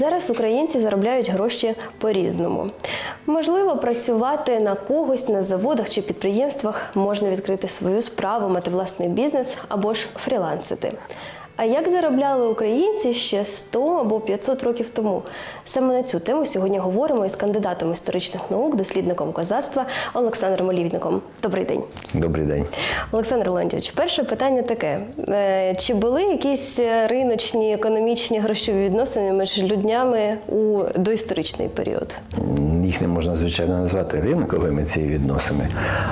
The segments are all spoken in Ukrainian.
Зараз українці заробляють гроші по-різному. Можливо, працювати на когось на заводах чи підприємствах можна відкрити свою справу, мати власний бізнес або ж фрілансити. А як заробляли українці ще 100 або 500 років тому? Саме на цю тему сьогодні говоримо із кандидатом історичних наук, дослідником козацтва Олександром Олівником. Добрий день. Добрий день. Олександр Леонтьович, перше питання таке: Е, чи були якісь е, риночні економічні грошові відносини між людьми у доісторичний період? Їх не можна звичайно назвати ринковими ці відносини,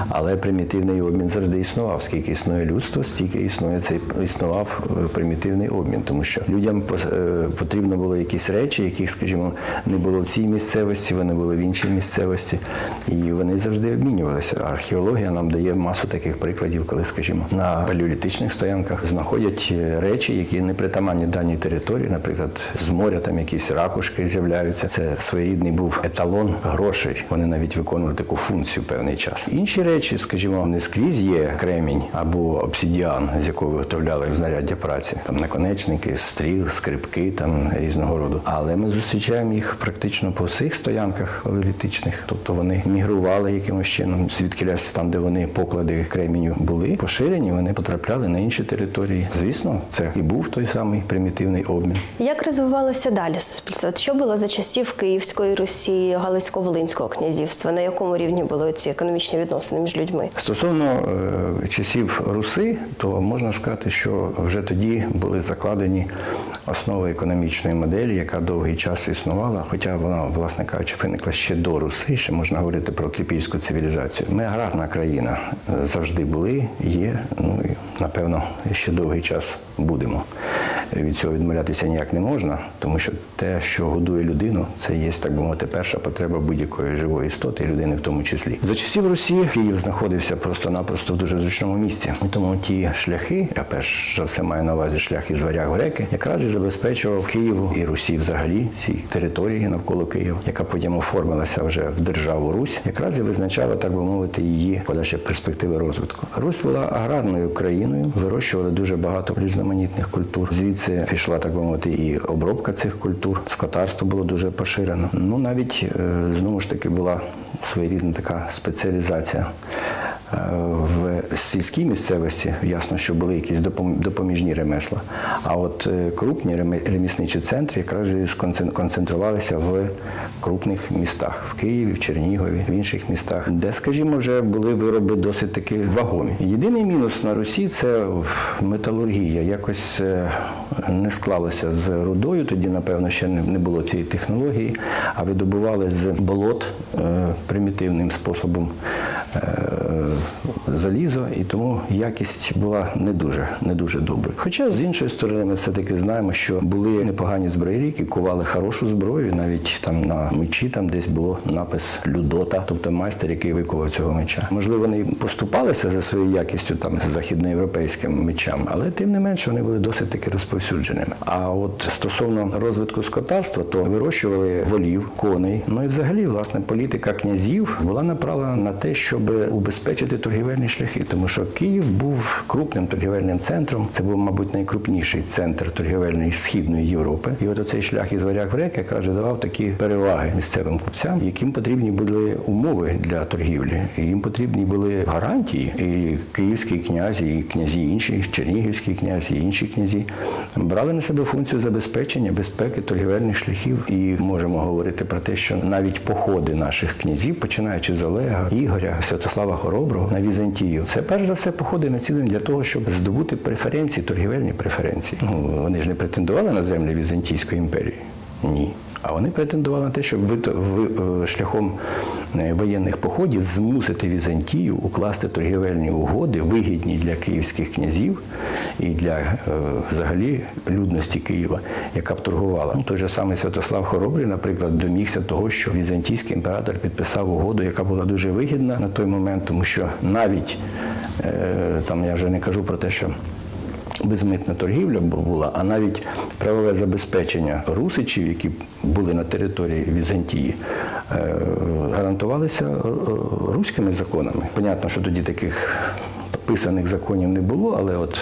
але примітивний обмін завжди існував. Скільки існує людство, стільки існує цей існував е, примітивний обмін, тому що людям е, потрібно було якісь речі, яких, скажімо, не було в цій місцевості, вони були в іншій місцевості, і вони завжди обмінювалися. Археологія нам дає масу таких прикладів, коли, скажімо, на палеолітичних стоянках знаходять е, речі, які не притаманні даній території, наприклад, з моря там якісь ракушки з'являються. Це своєрідний був еталон грошей. Вони навіть виконували таку функцію певний час. Інші речі, скажімо, не скрізь є кремінь або обсидіан, з якого виготовляли знаряддя праці, там наконечники, стріл, скрипки там різного роду. Але ми зустрічаємо їх практично по всіх стоянках палеолітичних, тобто вони мігрували якимось чином, звідкилясь там, де вони поклади креміню були поширені, вони потрапляли на інші території. Звісно, це і був той самий примітивний обмін. Як розвивалося далі суспільство? Що було за часів Київської Русі, Галицько-Волинського князівства? На якому рівні були ці економічні відносини між людьми? Стосовно е, часів Руси, то можна сказати, що вже тоді були закладені основи економічної моделі, яка довгий час існувала, хоча вона, власне кажучи, виникла ще до Руси, ще можна говорити про трипільську цивілізацію. Ми аграрна країна завжди були, є, ну і напевно ще довгий час будемо. Від цього відмовлятися ніяк не можна, тому що те, що годує людину, це є, так би мовити, перша потреба будь-якої живої істоти, людини в тому числі. За часів Русі Київ знаходився просто-напросто в дуже зручному місці. Тому ті шляхи, я перш за все маю на увазі шлях із варяг греки, якраз і забезпечував Києву і Русі взагалі ці території навколо Києва, яка потім оформилася вже в державу Русь, якраз і визначала, так би мовити, її подальші перспективи розвитку. Русь була аграрною країною, вирощували дуже багато різноманітних культур. Звідси пішла, так би мовити, і обробка цих культур. Скотарство було дуже поширено. Ну навіть е, знову ж таки була своєрідна така спеціалізація. Е, В сільській місцевості ясно, що були якісь допом- допоміжні ремесла. А от е, крупні ремісничі центри якраз концентрувалися в крупних містах в Києві, в Чернігові, в інших містах, де, скажімо, вже були вироби досить таки вагомі. Єдиний мінус на Русі це металургія. Якось е, не склалося з рудою. Тоді, напевно, ще не було цієї технології, а видобували з болот примітивним способом залізо, і тому якість була не дуже, не дуже добра. Хоча з іншої сторони, ми все-таки знаємо, що були непогані збройні, які кували хорошу зброю, навіть там на мечі там десь було напис Людота, тобто майстер, який викував цього меча. Можливо, вони поступалися за своєю якістю там західноєвропейським мечам, але тим не менше вони були досить таки розповсюдженими. А от стосовно розвитку скотарства, то вирощували волів, коней. Ну і взагалі, власне, політика князів була направлена на те, щоб убезпечити торгівельні шляхи, тому що Київ був крупним торгівельним центром. Це був, мабуть, найкрупніший центр торгівельної східної Європи. І от оцей шлях із варяг в рек якраз давав такі переваги місцевим купцям, яким потрібні були умови для торгівлі. І їм потрібні були гарантії. І київський князь, і князі інші, чернігівський князь, і інші князі брали на себе функцію забезпечення безпеки торгівельних шляхів. І можемо говорити про те, що навіть походи наших князів, починаючи з Олега, Ігоря, Святослава Хороброго на Візантію, це перш за все походи націлені для того, щоб здобути преференції, торгівельні преференції. Ну вони ж не претендували на землі Візантійської імперії. Ні. А вони претендували на те, щоб ви, е, шляхом воєнних походів змусити Візантію укласти торгівельні угоди, вигідні для київських князів і для е, взагалі людності Києва, яка б торгувала. Той же самий Святослав Хоробрий, наприклад, домігся того, що візантійський імператор підписав угоду, яка була дуже вигідна на той момент, тому що навіть е, там я вже не кажу про те, що безмитна торгівля була, а навіть правове забезпечення русичів, які були на території Візантії, е, гарантувалися е, е, руськими законами. Понятно, що тоді таких писаних законів не було, але от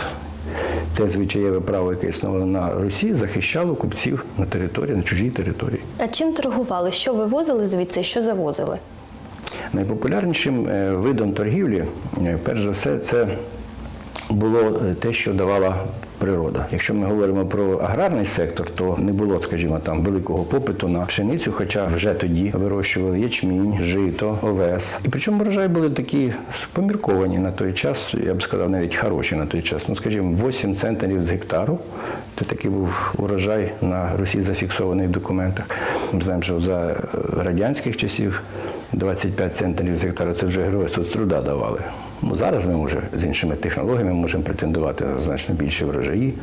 те звичаєве право, яке існувало на Росії, захищало купців на території, на чужій території. А чим торгували? Що вивозили звідси, що завозили? Найпопулярнішим е, видом торгівлі, перш за все, це було е, те, що давала природа. Якщо ми говоримо про аграрний сектор, то не було, скажімо, там великого попиту на пшеницю, хоча вже тоді вирощували ячмінь, жито, овес. І причому врожаї були такі помірковані на той час, я б сказав, навіть хороші на той час. Ну, скажімо, 8 центнерів з гектару. Це такий був урожай на Русі зафіксований в документах. Ми знаємо, що за е, радянських часів 25 центнерів з гектара це вже герої соцтруда давали. Ну, зараз ми вже з іншими технологіями можемо претендувати на значно більші врожаї.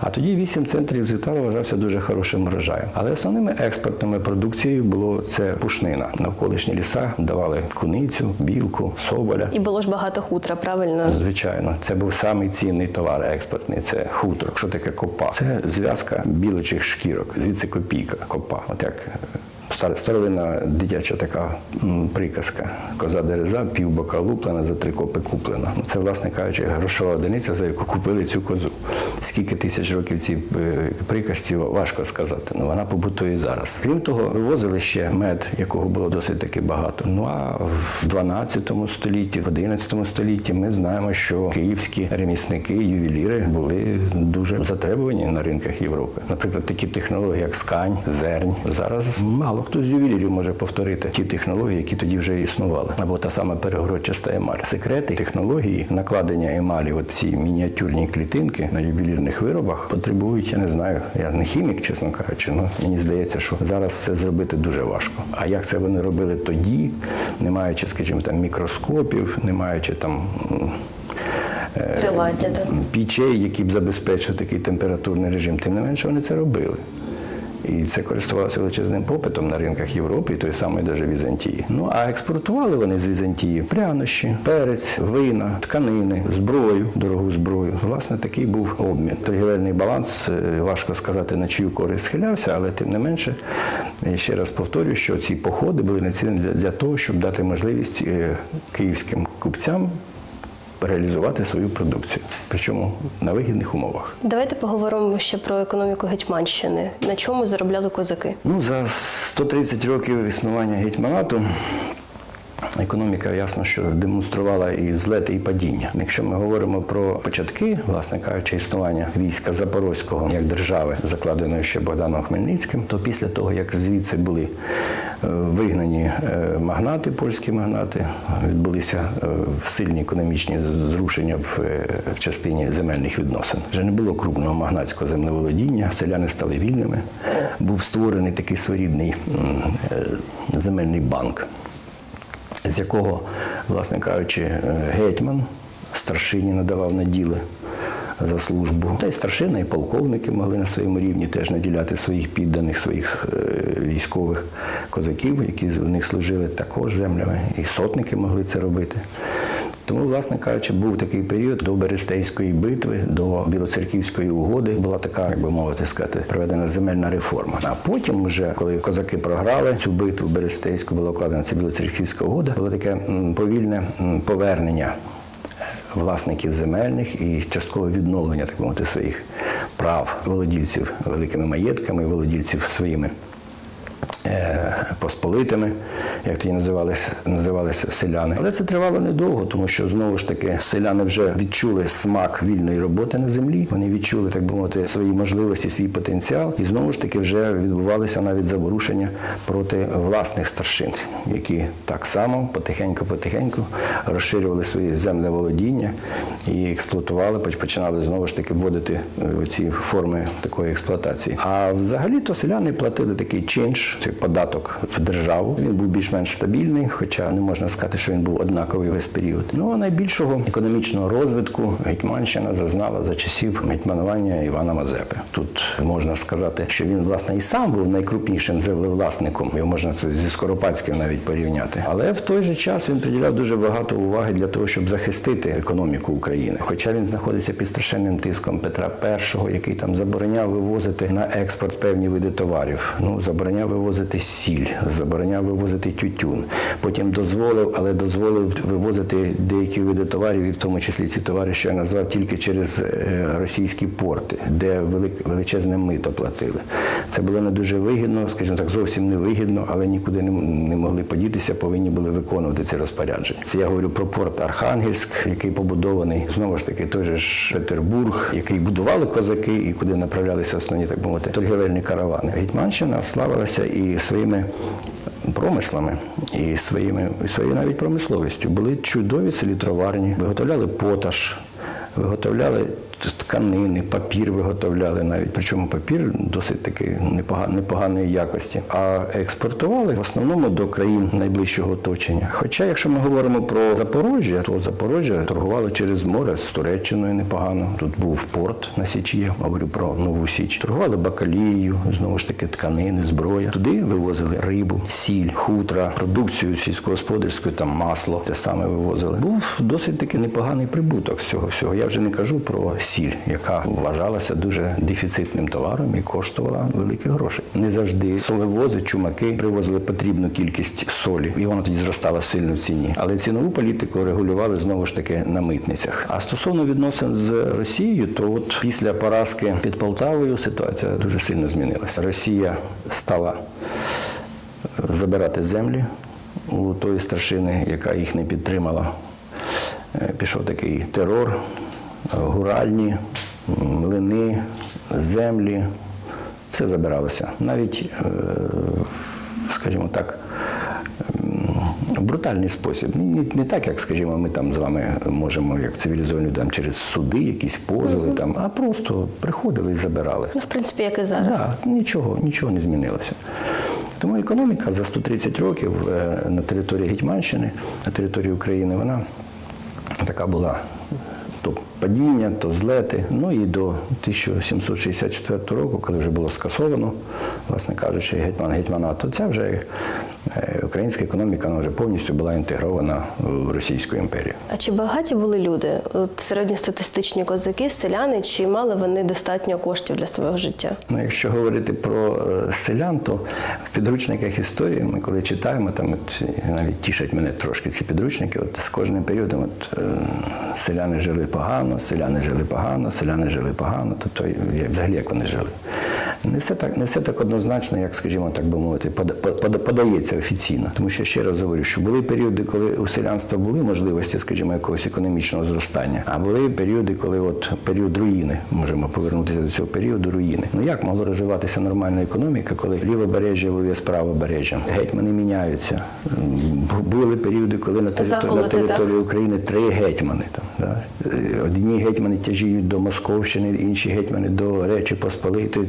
А тоді 8 центрів з гектара вважався дуже хорошим врожаєм. Але основними експортними продукцією було це пушнина. Навколишні ліса давали куницю, білку, соболя. І було ж багато хутра, правильно? Звичайно, це був самий цінний товар експортний. Це хутро. Що таке копа? Це зв'язка білочих шкірок, звідси копійка, копа. От як стар- старовинна дитяча така приказка. Коза дереза, пів бока луплена, за три копи куплена. Це, власне кажучи, грошова одиниця, за яку купили цю козу. Скільки тисяч років цій е, приказці важко сказати. Ну вона побутує зараз. Крім того, вивозили ще мед, якого було досить таки багато. Ну а в 12 столітті, в 11 столітті ми знаємо, що київські ремісники, ювеліри були дуже затребувані на ринках Європи. Наприклад, такі технології, як скань, зернь. Зараз мало хто з ювелірів може повторити ті технології, які тоді вже існували. Або та сама перегородчаста емаль. Секрети технології накладення емалі, от ці мініатюрні клітинки на ювелірних виробах потребують, я не знаю, я не хімік, чесно кажучи, але мені здається, що зараз це зробити дуже важко. А як це вони робили тоді, не маючи, скажімо, там мікроскопів, не маючи там. Приладдя, пічей, які б забезпечили такий температурний режим. Тим не менше вони це робили. І це користувалося величезним попитом на ринках Європи і тої самої даже Візантії. Ну а експортували вони з Візантії прянощі, перець, вина, тканини, зброю, дорогу зброю. Власне, такий був обмін. Торгівельний баланс е, важко сказати на чию користь схилявся, але тим не менше, ще раз повторюю, що ці походи були націлені для, для того, щоб дати можливість е, київським купцям реалізувати свою продукцію, причому на вигідних умовах. Давайте поговоримо ще про економіку Гетьманщини. На чому заробляли козаки? Ну, за 130 років існування гетьманату економіка ясно, що демонструвала і злети, і падіння. Якщо ми говоримо про початки, власне кажучи, існування війська Запорозького як держави, закладеної ще Богданом Хмельницьким, то після того, як звідси були вигнані е, магнати, польські магнати, відбулися е, сильні економічні зрушення в, е, частині земельних відносин. Вже не було крупного магнатського землеволодіння, селяни стали вільними. Був створений такий своєрідний е, земельний банк з якого, власне кажучи, е, гетьман старшині надавав наділи за службу. Та й старшина, і полковники могли на своєму рівні теж наділяти своїх підданих, своїх е, військових козаків, які в них служили також землями, і сотники могли це робити. Тому, власне кажучи, був такий період до Берестейської битви, до Білоцерківської угоди. Була така, як би мовити сказати, проведена земельна реформа. А потім, вже коли козаки програли цю битву Берестейську, була укладена ця Білоцерківська угода, було таке повільне повернення власників земельних і часткове відновлення так мовити своїх прав володільців великими маєтками, володільців своїми посполитими, як тоді називалися, називалися селяни. Але це тривало недовго, тому що знову ж таки селяни вже відчули смак вільної роботи на землі. Вони відчули, так би мовити, свої можливості, свій потенціал, і знову ж таки вже відбувалися навіть заворушення проти власних старшин, які так само потихеньку-потихеньку розширювали свої землеволодіння і експлуатували, поч- починали знову ж таки вводити е, ці форми такої експлуатації. А взагалі то селяни платили такий чинш, цей податок в державу. Він був більш-менш стабільний, хоча не можна сказати, що він був однаковий весь період. Ну а найбільшого економічного розвитку Гетьманщина зазнала за часів гетьманування Івана Мазепи. Тут можна сказати, що він власне і сам був найкрупнішим землевласником. Його можна це зі Скоропадським навіть порівняти. Але в той же час він приділяв дуже багато уваги для того, щоб захистити економіку України. Хоча він знаходився під страшенним тиском Петра І, який там забороняв вивозити на експорт певні види товарів. Ну забороняв вивозити сіль, забороняв вивозити тютюн. Потім дозволив, але дозволив вивозити деякі види товарів, і в тому числі ці товари, що я назвав, тільки через е, російські порти, де величезне мито платили. Це було не дуже вигідно, скажімо так, зовсім не вигідно, але нікуди не, не могли подітися, повинні були виконувати ці розпорядження. Це я говорю про порт Архангельськ, який побудований знову ж таки той же ж Петербург, який будували козаки і куди направлялися основні, так би мовити, торгівельні каравани. Гетьманщина славилася і своїми промислами, і своїми і своєю навіть промисловістю. Були чудові селітроварні, виготовляли поташ, виготовляли тканини, папір виготовляли навіть. Причому папір досить таки непога- непоганої якості. А експортували в основному до країн найближчого оточення. Хоча, якщо ми говоримо про Запоріжжя, то Запоріжжя торгували через море з Туреччиною непогано. Тут був порт на Січі, я говорю про Нову Січ. Торгували бакалією, знову ж таки тканини, зброя. Туди вивозили рибу, сіль, хутра, продукцію сільськогосподарську, там масло, те саме вивозили. Був досить таки непоганий прибуток з цього всього. Я вже не кажу про сіль, яка вважалася дуже дефіцитним товаром і коштувала великі гроші. Не завжди солевози, чумаки привозили потрібну кількість солі, і вона тоді зростала сильно в ціні. Але цінову політику регулювали знову ж таки на митницях. А стосовно відносин з Росією, то от після поразки під Полтавою ситуація дуже сильно змінилася. Росія стала забирати землі у тої старшини, яка їх не підтримала. Е, Пішов такий терор, е, гуральні, млини, землі. Все забиралося. Навіть, е, скажімо так, брутальний спосіб. Не, не, так, як, скажімо, ми там з вами можемо, як цивілізовані там, через суди, якісь позови, там, а просто приходили і забирали. Ну, в принципі, як і зараз. Так, нічого, нічого не змінилося. Тому економіка за 130 років е, на території Гетьманщини, на території України, вона така була то падіння, то злети. Ну і до 1764 року, коли вже було скасовано, власне кажучи, гетьман гетьмана, то це вже українська економіка вона вже повністю була інтегрована в Російську імперію. А чи багаті були люди? От середньостатистичні козаки, селяни, чи мали вони достатньо коштів для свого життя? Ну, якщо говорити про е, селян, то в підручниках історії ми коли читаємо, там от, е, навіть тішать мене трошки ці підручники. От з кожним періодом от, е, селяни жили погано, селяни жили погано, селяни жили погано, тобто взагалі як вони жили. Не все так, не все так однозначно, як, скажімо, так би мовити, пода- пода- подається офіційно. Тому що ще раз говорю, що були періоди, коли у селянства були можливості, скажімо, якогось економічного зростання, а були періоди, коли от період руїни, можемо повернутися до цього періоду руїни. Ну як могло розвиватися нормальна економіка, коли лівобережжя воює з правобережжям? Гетьмани міняються. Були періоди, коли на території, на Заколоти, території України три гетьмани. Там, да? Одні гетьмани тяжіють до Московщини, інші гетьмани до Речі Посполитої,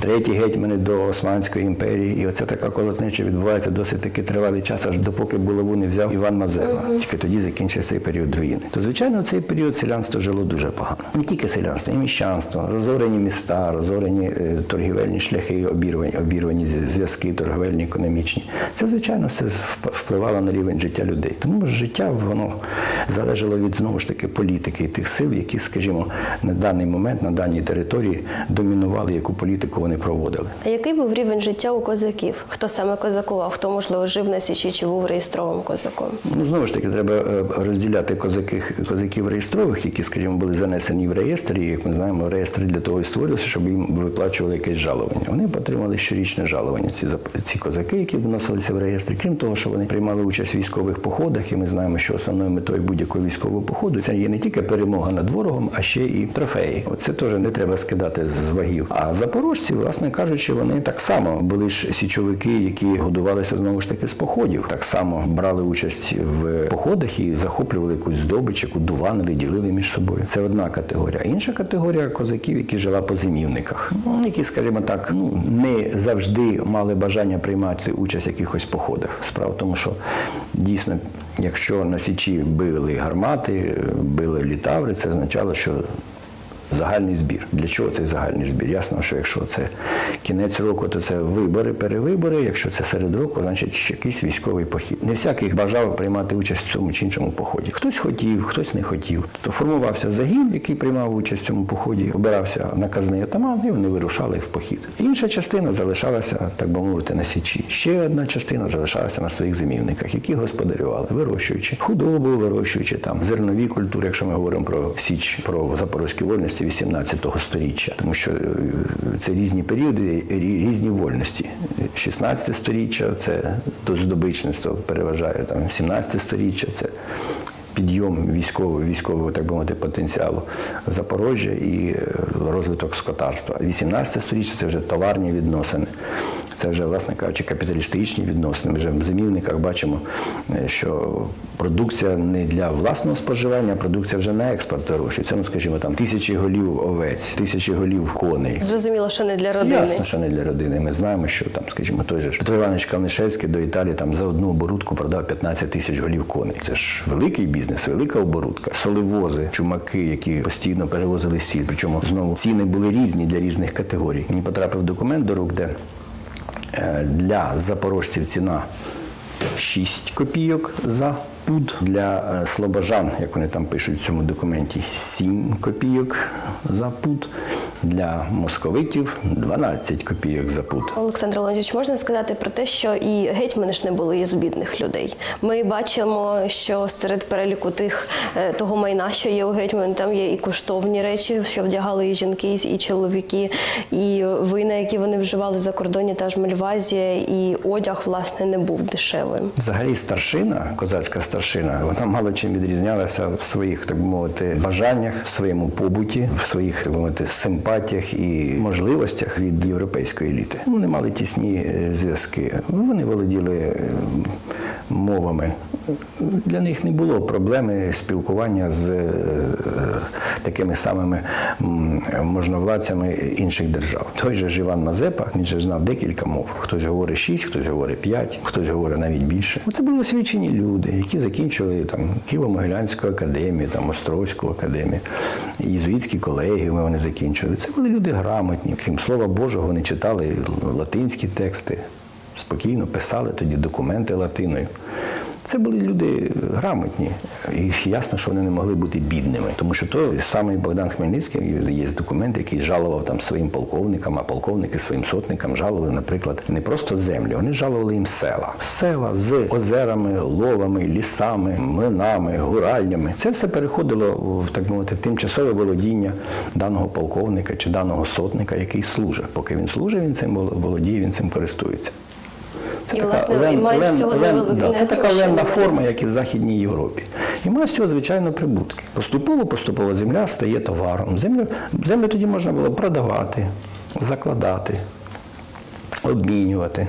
треті гетьмани до Османської імперії. І оце така колотнеча відбувається досить таки тривалий час, аж допоки булаву не взяв Іван Мазепа. Тільки тоді закінчився цей період руїни. То, звичайно, в цей період селянство жило дуже погано. Не тільки селянство, і міщанство, розорені міста, розорені е, торгівельні шляхи, обірвані, обірвані зв'язки, торговельні, економічні. Це, звичайно, все впливало на рівень життя людей. Тому життя воно залежало від знову ж таки політики і тих сил, які, скажімо, на даний момент на даній території домінували, яку політику вони проводили. А який був рівень життя у козаків? Хто саме козакував? Хто, можливо, жив на січі чи був реєстровим козаком? Ну, знову ж таки, треба е, розділяти козаків, козаків реєстрових, які, скажімо, були занесені в реєстр, і, як ми знаємо, реєстри для того і створювалися, щоб їм виплачували якесь жалування. Вони отримали щорічне жалування, ці, ці козаки, які вносилися в реєстр. Крім того, що вони приймали участь в військових походах, і ми знаємо, що основною метою будь-якого військового походу це є не тільки перемога над ворогом, а ще і трофеї. Оце теж не треба скидати з вагів. А запорожці, власне кажучи, вони так само були ж січовики, які годувалися знову ж таки з походів. Так само брали участь в походах і захоплювали якусь здобич, яку дуванили, ділили між собою. Це одна категорія. Інша категорія козаків, які жила по зимівниках, ну, які, скажімо так, ну не завжди мали бажання приймати участь в якихось походах. Справа в тому, що дійсно, якщо на січі били гармати, били літаври, це означало, що Загальний збір. Для чого цей загальний збір? Ясно, що якщо це кінець року, то це вибори, перевибори. Якщо це серед року, значить якийсь військовий похід. Не всякий бажав приймати участь в цьому чи іншому поході. Хтось хотів, хтось не хотів. То формувався загін, який приймав участь в цьому поході, обирався наказний атаман, і вони вирушали в похід. Інша частина залишалася, так би мовити, на січі. Ще одна частина залишалася на своїх зимівниках, які господарювали, вирощуючи худобу, вирощуючи там зернові культури, якщо ми говоримо про січ, про запорозькі вольності 18 століття, тому що е, це різні періоди, різні вольності. 16 сторіччя це здобичництво переважає там 17 сторіччя це підйом військового, військового, так би мовити, потенціалу Запорожжя і е, розвиток скотарства. 18 сторіччя це вже товарні відносини. Це вже, власне кажучи, капіталістичні відносини. Ми вже в зимівниках бачимо, е, що продукція не для власного споживання, а продукція вже на експорт вирощується. Ну, скажімо, там тисячі голів овець, тисячі голів коней. Зрозуміло, що не для родини. Ясно, що не для родини. Ми знаємо, що там, скажімо, той же Петро Іванович Калнишевський до Італії там за одну оборудку продав 15 тисяч голів коней. Це ж великий бізнес, велика оборудка. Соливози, чумаки, які постійно перевозили сіль. Причому знову ціни були різні для різних категорій. Мені потрапив документ до рук, де е, для запорожців ціна 6 копійок за пуд. Для е, слобожан, як вони там пишуть в цьому документі, 7 копійок за пуд. Для московитів 12 копійок за пуд. Олександр Леонтьович, можна сказати про те, що і гетьмани ж не були із бідних людей. Ми бачимо, що серед переліку тих е, того майна, що є у гетьман, там є і коштовні речі, що вдягали і жінки, і чоловіки, і вина, які вони вживали за кордоні, та ж Мальвазія, і одяг власне не був дешевим. Взагалі старшина, козацька старшина, вона мало чим відрізнялася в своїх, так би мовити, бажаннях, в своєму побуті, в своїх, так би мовити, симпатіях і можливостях від європейської еліти. Вони мали тісні е, зв'язки. Вони володіли е, мовами. Для них не було проблеми спілкування з е, такими самими можновладцями інших держав. Той же ж Іван Мазепа, він же знав декілька мов. Хтось говорить шість, хтось говорить п'ять, хтось говорить навіть більше. Це були освічені люди, які закінчили там Києво-Могилянську академію, там Острозьку академію, єзуїтські колегіуми вони закінчили. Це були люди грамотні. Крім слова Божого, вони читали латинські тексти, спокійно писали тоді документи латиною. Це були люди грамотні, і ясно, що вони не могли бути бідними, тому що той самий Богдан Хмельницький є документ, який жалував там своїм полковникам, а полковники своїм сотникам жалували, наприклад, не просто землі, вони жалували їм села. Села з озерами, ловами, лісами, млинами, гуральнями. Це все переходило в так мовити тимчасове володіння даного полковника чи даного сотника, який служить. Поки він служить, він цим володіє, він цим користується. Це І, власне, з цього невеликі да, це така ленна форма, як і в Західній Європі. І має з цього, звичайно, прибутки. Поступово, поступово земля стає товаром. Землю, землю тоді можна було продавати, закладати, обмінювати,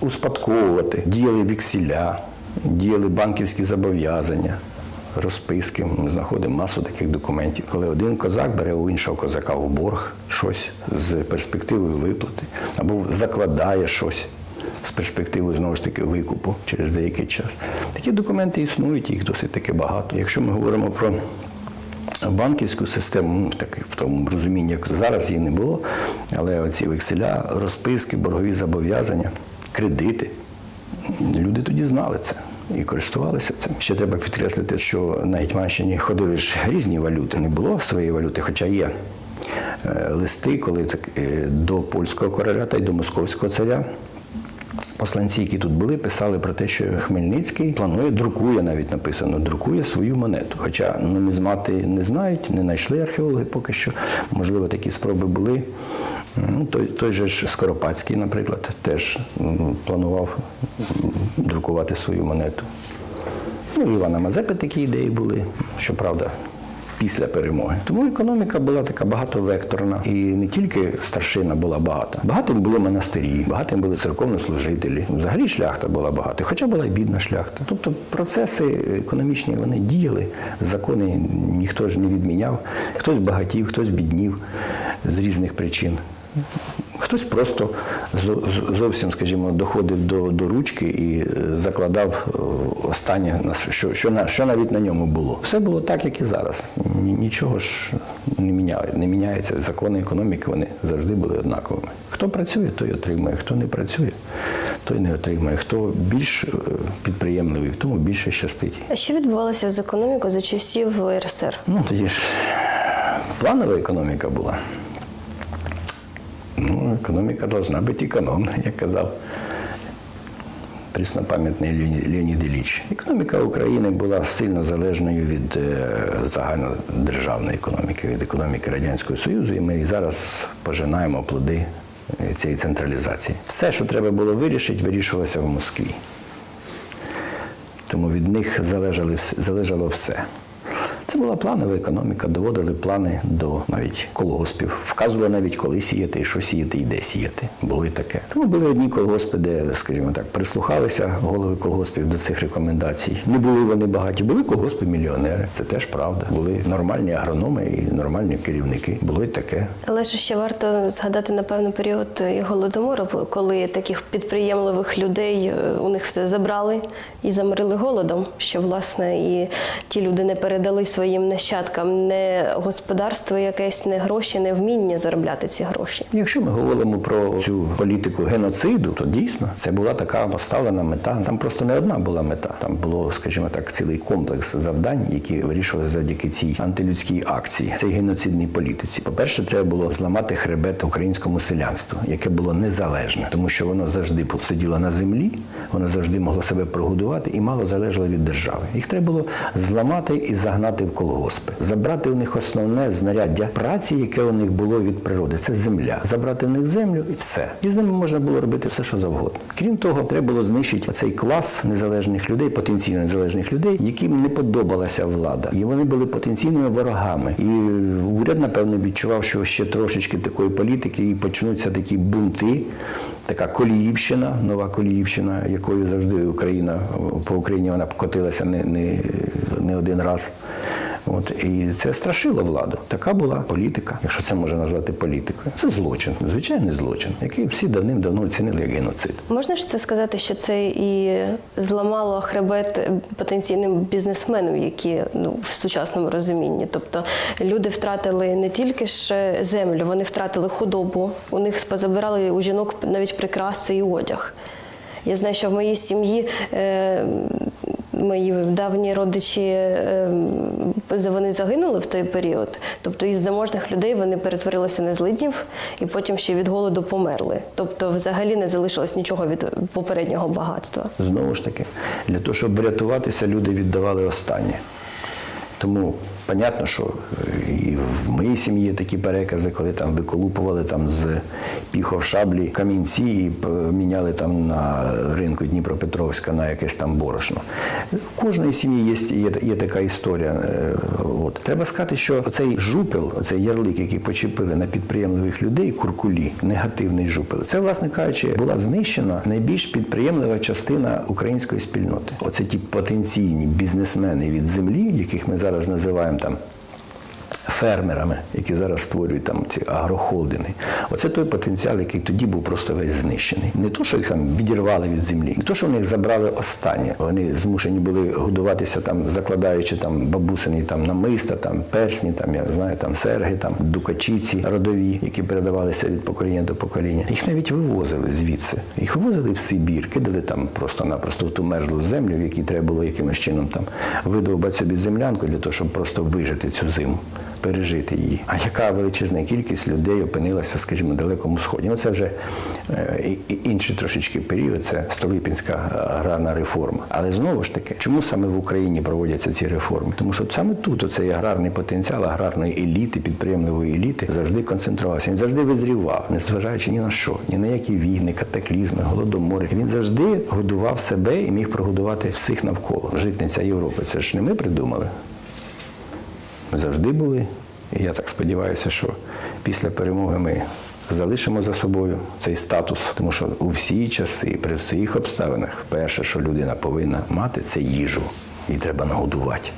успадковувати. Діяли вікселя, діяли банківські зобов'язання. Розписки, ми знаходимо масу таких документів, коли один козак бере у іншого козака в борг щось з перспективою виплати, або закладає щось з перспективою знову ж таки викупу через деякий час. Такі документи існують, їх досить таки багато. Якщо ми говоримо про банківську систему, ну, так в тому розумінні, як зараз її не було, але оці векселя, розписки, боргові зобов'язання, кредити, люди тоді знали це. І користувалися цим. Ще треба підкреслити, що на Гетьманщині ходили ж різні валюти, не було своєї валюти, хоча є е, листи, коли так, е, до польського короля та й до московського царя Посланці, які тут були, писали про те, що Хмельницький планує, друкує, навіть написано, друкує свою монету. Хоча нумізмати не знають, не знайшли археологи поки що. Можливо, такі спроби були. Ну, той, той же ж Скоропадський, наприклад, теж планував друкувати свою монету. Ну, Івана Мазепи такі ідеї були, щоправда, після перемоги. Тому економіка була така багатовекторна. І не тільки старшина була багата. Багатим були монастирі, багатим були церковнослужителі. Взагалі шляхта була багата, хоча була й бідна шляхта. Тобто процеси економічні вони діяли, закони ніхто ж не відміняв. Хтось багатів, хтось біднів з різних причин. Хтось просто зовсім, скажімо, доходив до, до ручки і е, закладав е, останнє, на що, що, на, що навіть на ньому було. Все було так, як і зараз. Нічого ж не міняє, не міняється. Закони економіки вони завжди були однаковими. Хто працює, той отримує. Хто не працює, той не отримує. Хто більш е, підприємливий, тому більше щастить. А що відбувалося з економікою за часів РСР? Ну, тоді ж планова економіка була. Ну, економіка должна бути економна, як казав преснопам'ятний Леонід, Ілліч. Економіка України була сильно залежною від е, загальнодержавної економіки, від економіки Радянського Союзу, і ми зараз пожинаємо плоди е, цієї централізації. Все, що треба було вирішити, вирішувалося в Москві. Тому від них залежало все. Це була планова економіка, доводили плани до навіть колгоспів. Вказували навіть, коли сіяти, що сіяти, і де сіяти. Було і таке. Тому були одні колгоспи, де, скажімо так, прислухалися голови колгоспів до цих рекомендацій. Не були вони багаті, були колгоспи мільйонери. Це теж правда. Були нормальні агрономи і нормальні керівники. Було і таке. Але ж ще варто згадати напевно період і голодомору, коли таких підприємливих людей е, у них все забрали і заморили голодом. Що власне і ті люди не передали своїм нащадкам не господарство якесь, не гроші, не вміння заробляти ці гроші. Якщо ми говоримо про цю політику геноциду, то дійсно це була така поставлена мета. Там просто не одна була мета. Там було, скажімо так, цілий комплекс завдань, які вирішувалися завдяки цій антилюдській акції, цій геноцидній політиці. По-перше, треба було зламати хребет українському селянству, яке було незалежне, тому що воно завжди сиділо на землі, воно завжди могло себе прогодувати і мало залежало від держави. Їх треба було зламати і загнати в колгоспи, забрати у них основне знаряддя праці, яке у них було від природи. Це земля. Забрати в них землю і все. І з ними можна було робити все, що завгодно. Крім того, треба було знищити цей клас незалежних людей, потенційно незалежних людей, яким не подобалася влада, і вони були потенційними ворогами. І уряд, напевно, відчував, що ще трошечки такої політики і почнуться такі бунти. Така Коліївщина, нова Коліївщина, якою завжди Україна по Україні вона покотилася не, не, не один раз. От і це страшило владу. Така була політика, якщо це можна назвати політикою. Це злочин, звичайний злочин, який всі давним-давно оцінили як геноцид. Можна ж це сказати, що це і зламало хребет потенційним бізнесменам, які ну в сучасному розумінні. Тобто люди втратили не тільки ж землю, вони втратили худобу. У них позабирали у жінок навіть прикраси і одяг. Я знаю, що в моїй сім'ї е, мої давні родичі е, вони загинули в той період. Тобто із заможних людей вони перетворилися на злиднів і потім ще від голоду померли. Тобто, взагалі не залишилось нічого від попереднього багатства. Знову ж таки, для того, щоб врятуватися, люди віддавали останнє. Тому понятно, що е, і в моїй сім'ї такі перекази, коли там виколупували там з піхов шаблі камінці і міняли там на ринку Дніпропетровська на якесь там борошно. В кожної сім'ї є, є, є така історія. Е, От. Треба сказати, що цей жупел, цей ярлик, який почепили на підприємливих людей, куркулі, негативний жупел, це, власне кажучи, була знищена найбільш підприємлива частина української спільноти. Оце ті потенційні бізнесмени від землі, яких ми зараз називаємо там. Фермерами, які зараз створюють там ці агрохолдинги, оце той потенціал, який тоді був просто весь знищений. Не то, що їх там відірвали від землі, не то, що в них забрали останнє. Вони змушені були годуватися там, закладаючи там бабусині там намиста, там персні, там я знаю, там серги, там дукачиці родові, які передавалися від покоління до покоління. Їх навіть вивозили звідси. Їх вивозили в Сибір, кидали там просто-напросто в ту мерзлу землю, в якій треба було якимось чином там видовбати собі землянку для того, щоб просто вижити цю зиму. Пережити її. А яка величезна кількість людей опинилася, скажімо, на далекому сході? Ну це вже е, інший трошечки період, це Столипінська аграрна реформа. Але знову ж таки, чому саме в Україні проводяться ці реформи? Тому що саме тут оцей аграрний потенціал аграрної еліти, підприємливої еліти завжди концентрувався. Він завжди визрівав, незважаючи ні на що, ні на які війни, катаклізми, голодомори. Він завжди годував себе і міг прогодувати всіх навколо. Житниця Європи. Це ж не ми придумали. Завжди були. І я так сподіваюся, що після перемоги ми залишимо за собою цей статус, тому що у всі часи, при всіх обставинах, перше, що людина повинна мати, це їжу. Її треба нагодувати.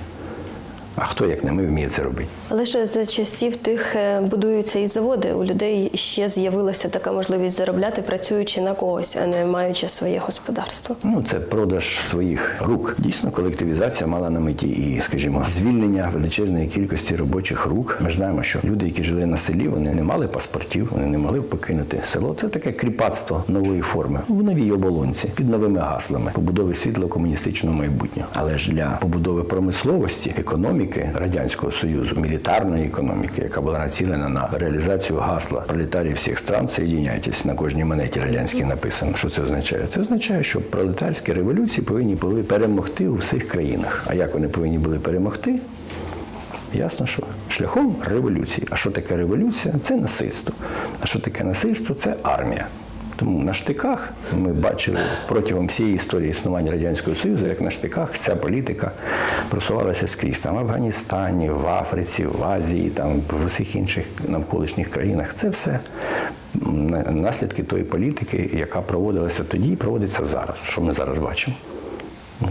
А хто, як не ми, вміє це робити? Але ж за часів тих е, будуються і заводи. У людей ще з'явилася така можливість заробляти, працюючи на когось, а не маючи своє господарство. Ну, це продаж своїх рук. Дійсно, колективізація мала на меті і, скажімо, звільнення величезної кількості робочих рук. Ми ж знаємо, що люди, які жили на селі, вони не мали паспортів, вони не могли покинути село. Це таке кріпацтво нової форми в новій оболонці під новими гаслами побудови світло комуністичного майбутнього. Але ж для побудови промисловості, економіки радянського союзу, мілітарної економіки, яка була націлена на реалізацію гасла пролетарів всіх стран, соєдіняйтесь на кожній монеті радянській написано. Що це означає? Це означає, що пролетарські революції повинні були перемогти у всіх країнах. А як вони повинні були перемогти? Ясно, що шляхом революції. А що таке революція? Це насильство. А що таке насильство? Це армія. Тому на штиках ми бачили протягом всієї історії існування Радянського Союзу, як на штиках ця політика просувалася скрізь. Там в Афганістані, в Африці, в Азії, там в усіх інших навколишніх країнах. Це все наслідки тої політики, яка проводилася тоді і проводиться зараз. Що ми зараз бачимо?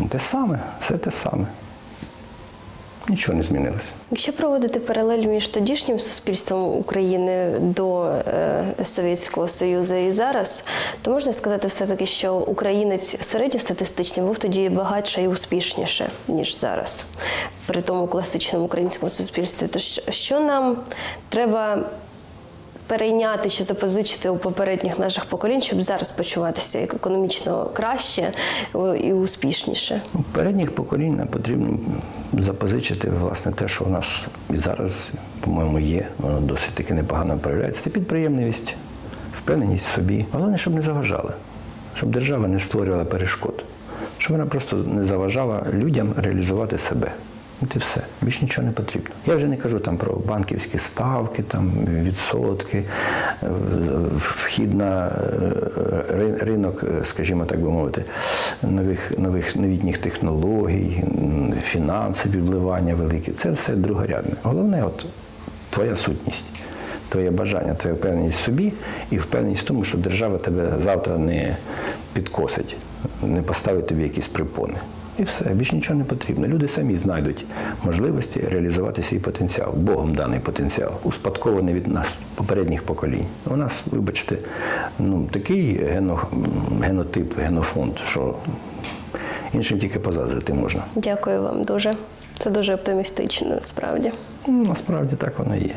Те саме, все те саме. Нічого не змінилося. Якщо проводити паралель між тодішнім суспільством України до е, Совєтського Союзу і зараз, то можна сказати все-таки, що українець середньостатистичний був тоді багатше і успішніше, ніж зараз, при тому класичному українському суспільстві. То що, що нам треба перейняти чи запозичити у попередніх наших поколінь, щоб зараз почуватися економічно краще і успішніше? У передніх поколінь нам потрібно запозичити власне те, що у нас і зараз, по-моєму, є, воно досить таки непогано проявляється. Це підприємливість, впевненість в собі. Головне, щоб не заважали, щоб держава не створювала перешкод, щоб вона просто не заважала людям реалізувати себе. От і все. Більш нічого не потрібно. Я вже не кажу там про банківські ставки, там відсотки, е, вхід на е, ринок, е, скажімо так би мовити, нових, нових новітніх технологій, фінансові вливання великі. Це все другорядне. Головне, от твоя сутність. Твоє бажання, твоя впевненість в собі і впевненість в тому, що держава тебе завтра не підкосить, не поставить тобі якісь припони. І все, більше нічого не потрібно. Люди самі знайдуть можливості реалізувати свій потенціал, Богом даний потенціал, успадкований від нас, попередніх поколінь. У нас, вибачте, ну, такий гено, генотип, генофонд, що іншим тільки позазрити можна. Дякую вам дуже. Це дуже оптимістично, насправді. Ну, Насправді так воно і є.